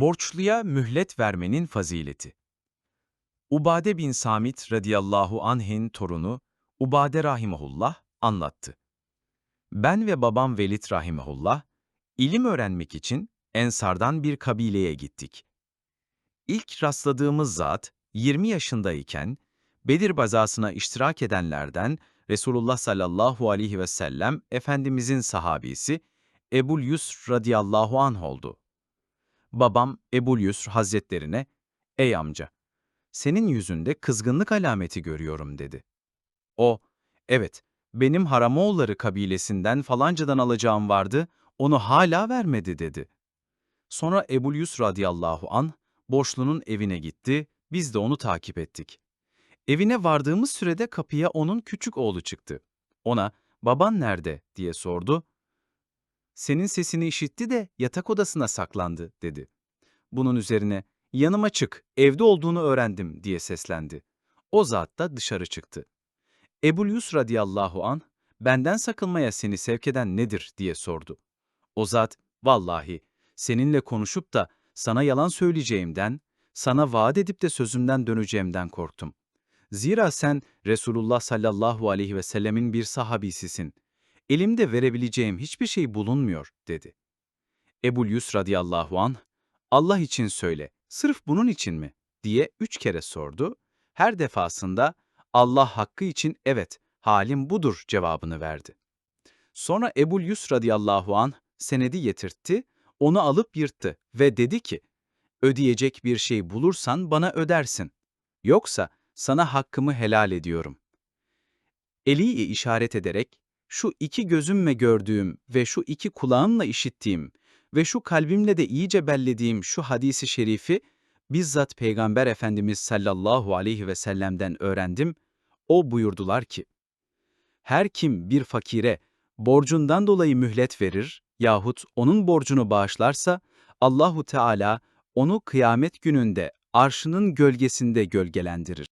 Borçluya mühlet vermenin fazileti. Ubade bin Samit radıyallahu anh'in torunu Ubade rahimahullah anlattı. Ben ve babam Velid rahimahullah ilim öğrenmek için Ensardan bir kabileye gittik. İlk rastladığımız zat 20 yaşındayken Bedir bazasına iştirak edenlerden Resulullah sallallahu aleyhi ve sellem Efendimizin sahabisi Ebul Yusr radıyallahu anh oldu. Babam Ebul Yusr hazretlerine, ''Ey amca, senin yüzünde kızgınlık alameti görüyorum.'' dedi. O, ''Evet, benim Haramoğulları kabilesinden falancadan alacağım vardı, onu hala vermedi.'' dedi. Sonra Ebul Yusr radıyallahu an borçlunun evine gitti, biz de onu takip ettik. Evine vardığımız sürede kapıya onun küçük oğlu çıktı. Ona, baban nerede diye sordu. Senin sesini işitti de yatak odasına saklandı dedi. Bunun üzerine, yanıma çık, evde olduğunu öğrendim diye seslendi. O zat da dışarı çıktı. Ebul Yus radıyallahu an benden sakınmaya seni sevk eden nedir diye sordu. O zat, vallahi seninle konuşup da sana yalan söyleyeceğimden, sana vaat edip de sözümden döneceğimden korktum. Zira sen Resulullah sallallahu aleyhi ve sellemin bir sahabisisin. Elimde verebileceğim hiçbir şey bulunmuyor, dedi. Ebul Yus radıyallahu an, Allah için söyle, sırf bunun için mi? diye üç kere sordu. Her defasında Allah hakkı için evet, halim budur cevabını verdi. Sonra Ebul Yus radıyallahu an senedi getirtti, onu alıp yırttı ve dedi ki, ödeyecek bir şey bulursan bana ödersin. Yoksa sana hakkımı helal ediyorum. Eliyle işaret ederek, şu iki gözümle gördüğüm ve şu iki kulağımla işittiğim ve şu kalbimle de iyice bellediğim şu hadisi şerifi, bizzat Peygamber Efendimiz sallallahu aleyhi ve sellem'den öğrendim. O buyurdular ki, her kim bir fakire borcundan dolayı mühlet verir yahut onun borcunu bağışlarsa, Allahu Teala onu kıyamet gününde arşının gölgesinde gölgelendirir.